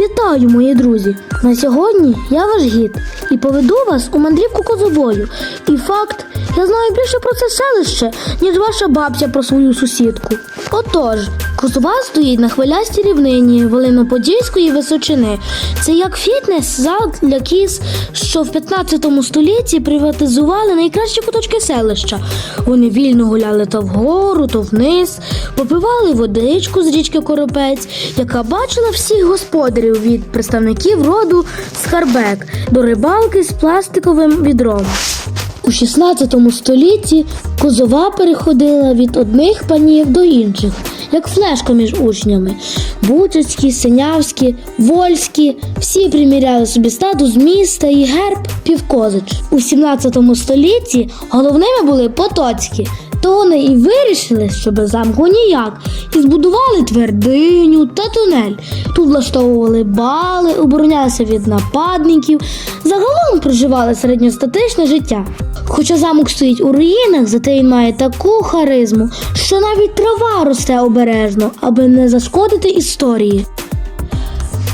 Вітаю, мої друзі! На сьогодні я ваш гід і поведу вас у мандрівку козовою. І факт, я знаю більше про це селище, ніж ваша бабця про свою сусідку. Отож, козова стоїть на хвилястій рівнині Волиноподільської височини. Це як фітнес-зал для кіз, що в 15 столітті приватизували найкращі куточки селища. Вони вільно гуляли то вгору, то вниз, попивали водичку з річки Коропець, яка бачила всіх господарів від представників роду Скарбек до рибалки з пластиковим відром. У 16 столітті козова переходила від одних панів до інших, як флешка між учнями. Бучацькі, Синявські, Вольські всі приміряли собі статус міста і герб півкозич. У 17 столітті головними були потоцькі. То вони і вирішили, що без замку ніяк, і збудували твердиню та тунель. Тут влаштовували бали, оборонялися від нападників, загалом проживали середньостатичне життя. Хоча замок стоїть у руїнах, зате він має таку харизму, що навіть трава росте обережно, аби не зашкодити історії.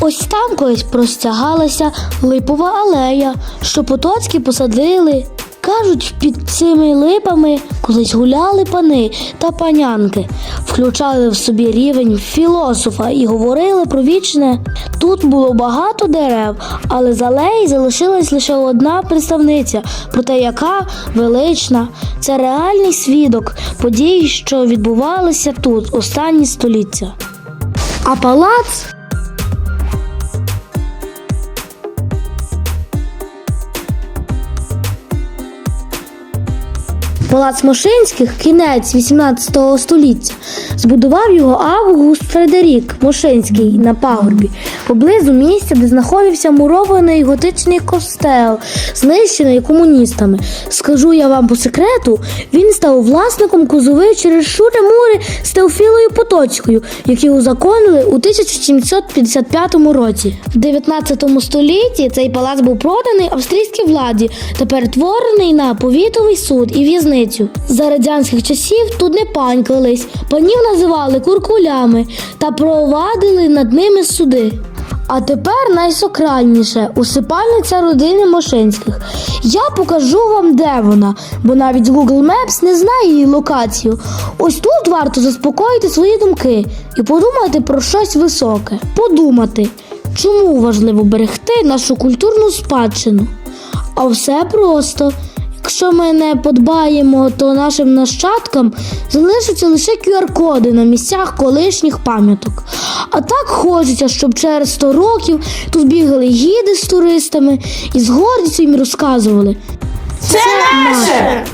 Ось там колись простягалася липова алея, що потоцькі посадили. Кажуть, під цими липами колись гуляли пани та панянки, включали в собі рівень філософа і говорили про вічне. Тут було багато дерев, але з алеї залишилась лише одна представниця, проте яка велична. Це реальний свідок подій, що відбувалися тут останні століття. А палац Палац Мошинських, кінець 18 століття, збудував його Август Фредерік Мошинський на пагорбі, поблизу місця, де знаходився мурований готичний костел, знищений комуністами. Скажу я вам по секрету, він став власником козови через шури мури з Теофілою Потоцькою, які узаконили у 1755 році. В 19 столітті цей палац був проданий австрійській владі та перетворений на повітовий суд і в'язницю. За радянських часів тут не панькались, панів називали куркулями та провадили над ними суди. А тепер найсокральніше усипальниця родини Мошинських. Я покажу вам, де вона, бо навіть Google Maps не знає її локацію. Ось тут варто заспокоїти свої думки і подумати про щось високе. Подумати, чому важливо берегти нашу культурну спадщину. А все просто. Якщо ми не подбаємо, то нашим нащадкам залишаться лише QR-коди на місцях колишніх пам'яток. А так хочеться, щоб через 100 років тут бігали гіди з туристами і з гордістю їм розказували. Це наше!